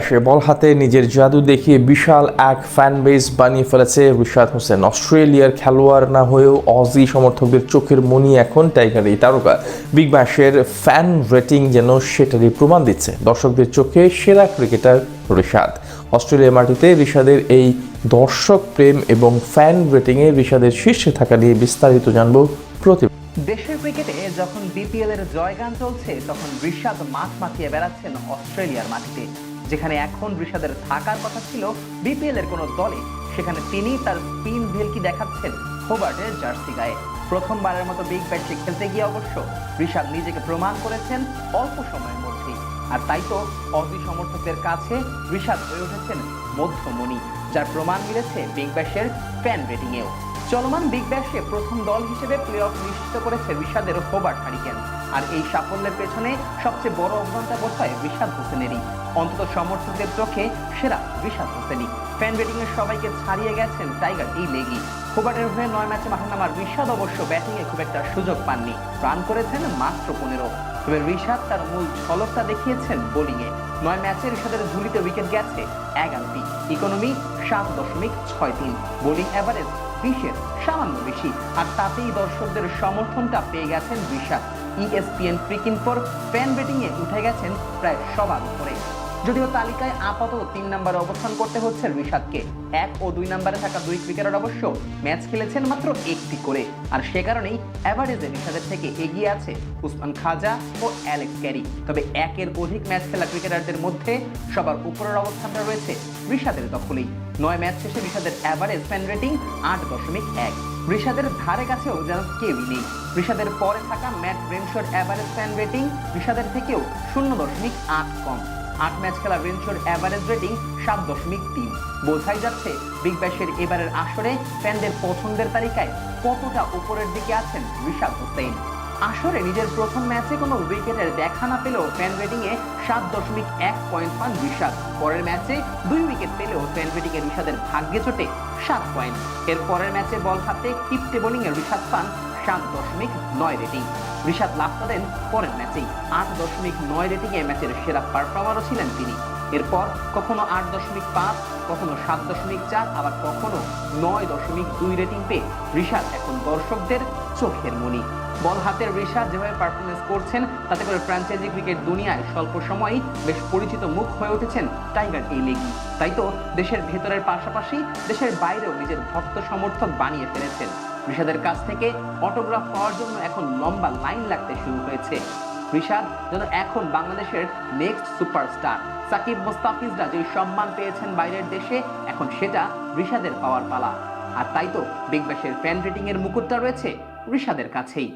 আসে, বল হাতে নিজের জাদু দেখিয়ে বিশাল এক ফ্যান বেস বানিয়ে ফেলেছে রিশাদ হোসেন। অস্ট্রেলিয়ার খেলোয়াড় না হয়েও অজি সমর্থকদের চোখের মনি এখন টাইগার এই তারকা। বিগ ব্যাশের ফ্যান রেটিং যেন সেটারই প্রমাণ দিচ্ছে। দর্শকদের চোখে সেরা ক্রিকেটার রিশাদ। অস্ট্রেলিয়া মাটিতে রিশাদের এই দর্শক প্রেম এবং ফ্যান রেটিংয়ে রিশাদের শীর্ষে থাকা নিয়ে বিস্তারিত জানব প্রতি দেশের ক্রিকেটে যখন বিপিএল এর জয়গান চলছে, তখন ঋষাদ মাঠ মাতিয়ে বেড়াচ্ছেন অস্ট্রেলিয়ার মাটিতে। যেখানে এখন ঋষাদের থাকার কথা ছিল বিপিএল এর কোনো দলে। সেখানে তিনি তার স্পিন ভেলকি দেখাচ্ছেন? হোবার্টের জার্সি গায়ে। প্রথমবারের মতো বিগ ব্যাশে খেলতে গিয়ে অবশ্য ঋষাদ নিজেকে প্রমাণ করেছেন অল্প সময়ের মধ্যেই। আর তাই তো অজি সমর্থকদের কাছে ঋষাদ হয়ে উঠেছেন মধ্যমণি, যার প্রমাণ মিলেছে বিগ ব্যাশের ফ্যান রেটিংয়েও চলমান বিগ ব্যাশে প্রথম দল হিসেবে প্লে অফ নিশ্চিত করেছে ঋষাদের হোবার্ট হারিকেন। আর এই সাফল্যের পেছনে সবচেয়ে বড় অবদানটা বোধ হয় ঋষাদ হোসেনেরই। অন্তত সমর্থকদের চোখে সেরা ঋষাদ হোসেনই। ফ্যান এর সবাইকে ছাড়িয়ে গেছেন টাইগার এই লেগি। হোবার্টের হয়ে নয় ম্যাচে মাঠে নামার ঋষাদ অবশ্য ব্যাটিংয়ে খুব একটা সুযোগ পাননি। রান করেছেন মাত্র পনেরো। তবে ঋষাদ তার মূল ঝলকটা দেখিয়েছেন বোলিংয়ে নয় ম্যাচে ঋষাদের ঝুলিতে উইকেট গেছে এগারোটি ইকোনমি সাত দশমিক ছয় তিন। বোলিং অ্যাভারেজ বিশের সামান্য বেশি। আর তাতেই দর্শকদের সমর্থনটা পেয়ে গেছেন বিশাল। ইএসপিএন ক্রিকিন পর ফ্যান বেটিংয়ে উঠে গেছেন প্রায় সবার উপরে। যদিও তালিকায় আপাতত তিন নম্বরে অবস্থান করতে হচ্ছে ঋষাদকে এক ও দুই নম্বরে থাকা দুই ক্রিকেটার অবশ্য ম্যাচ খেলেছেন মাত্র একটি করে। আর সে কারণেই অ্যাভারেজে ঋষাদের থেকে এগিয়ে আছে উসমান খাজা ও অ্যালেক্স ক্যারি। তবে একের অধিক ম্যাচ খেলা ক্রিকেটারদের মধ্যে সবার উপরের অবস্থানটা রয়েছে ঋষাদের দখলেই। নয় ম্যাচ শেষে ঋষাদের অ্যাভারেজ ফ্যান রেটিং আট দশমিক এক। ঋষাদের ধারে কাছেও যেন কেউই নেই। ঋষাদের পরে থাকা ম্যাট ব্রেনশোর অ্যাভারেজ ফ্যান রেটিং ঋষাদের থেকেও শূন্য দশমিক আট কম। আট ম্যাচ খেলা রেনশোর অ্যাভারেজ রেটিং সাত দশমিক তিন। বোঝাই যাচ্ছে বিগ ব্যাশের এবারের আসরে ফ্যানদের পছন্দের তালিকায় কতটা উপরের দিকে আছেন ঋষাদ হোসেন। আসরে নিজের প্রথম ম্যাচে কোনো উইকেটের দেখা না পেলেও ফ্যান রেটিংয়ে সাত দশমিক এক পয়েন্ট পান ঋষাদ পরের ম্যাচে দুই উইকেট পেলেও ফ্যান রেটিংয়ে ঋষাদের ভাগ্যে চোটে সাত পয়েন্ট এর পরের ম্যাচে বল হাতে টিপটে বোলিংয়ে ঋষাদ পান সাত দশমিক নয় রেটিং ঋষাদ লাভ করেন পরের ম্যাচেই। আট দশমিক নয় রেটিংয়ে ম্যাচের সেরা পারফর্মারও ছিলেন তিনি। এরপর কখনো আট দশমিক পাঁচ, কখনো সাত দশমিক চার, আবার কখনো নয় দশমিক দুই রেটিং পেয়ে ঋষাদ এখন দর্শকদের চোখের মনি। বল হাতের ঋষাদ যেভাবে পারফরমেন্স করছেন, তাতে করে ফ্র্যাঞ্চাইজি ক্রিকেট দুনিয়ায় স্বল্প সময়েই বেশ পরিচিত মুখ হয়ে উঠেছেন টাইগার এই লিগ তাই তো দেশের ভেতরের পাশাপাশি দেশের বাইরেও নিজের ভক্ত সমর্থক বানিয়ে ফেলেছেন। ঋষাদের কাছ থেকে অটোগ্রাফ পাওয়ার জন্য এখন লম্বা লাইন লাগতে শুরু হয়েছে। ঋষাদ যেন এখন বাংলাদেশের নেক্সট সুপারস্টার সাকিব, মোস্তাফিজরা যে সম্মান পেয়েছেন বাইরের দেশে, এখন সেটা ঋষাদের পাওয়ার পালা। আর তাই তো বিগ ব্যাশের ফ্যান রেটিং এর মুকুটটা রয়েছে ঋষাদের কাছেই।